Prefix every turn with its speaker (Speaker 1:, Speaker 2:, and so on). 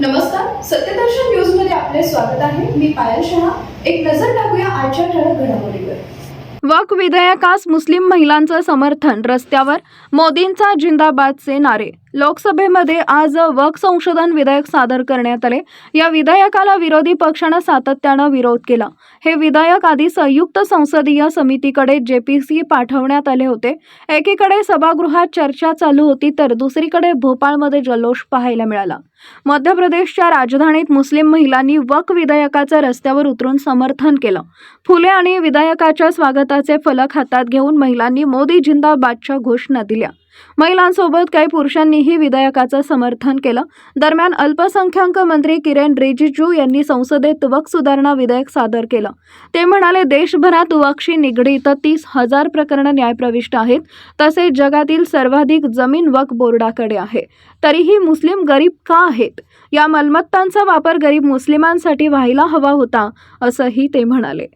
Speaker 1: नमस्कार सत्यदर्शन न्यूजमध्ये आपले स्वागत आहे. मी पायल शहा. एक नजर टाकूया आजच्या ठळक घडामोडीवर.
Speaker 2: वक विधेयकास मुस्लिम महिलांचं समर्थन रस्त्यावर मोदींचा जिंदाबादचे नारे. लोकसभेमध्ये आज वक संशोधन विधेयक सादर करण्यात आले. या विधेयकाला विरोधी पक्षानं सातत्यानं विरोध केला. हे विधेयक आधी संयुक्त संसदीय समितीकडे जे पी सी पाठवण्यात आले होते. एकीकडे सभागृहात चर्चा चालू होती तर दुसरीकडे भोपाळमध्ये जल्लोष पाहायला मिळाला. मध्य प्रदेशच्या राजधानीत मुस्लिम महिलांनी वक विधेयकाचं रस्त्यावर उतरून समर्थन केलं. फुले आणि विधेयकाच्या स्वागताचे फलक हातात घेऊन महिलांनी मोदी जिंदाबादच्या घोषणा दिल्या. महिलांसोबत काही पुरुषांनीही विधेयकाचं समर्थन केलं. दरम्यान अल्पसंख्याक मंत्री किरेन रिजिजू यांनी संसदेत वक सुधारणा विधेयक सादर केलं. ते म्हणाले देशभरात वकशी निगडीत तीस हजार प्रकरणं न्यायप्रविष्ट आहेत. तसेच जगातील सर्वाधिक जमीन वक बोर्डाकडे आहे. तरीही मुस्लिम गरीब का आहेत? या मालमत्तांचा वापर गरीब मुस्लिमांसाठी व्हायला हवा होता असंही ते म्हणाले.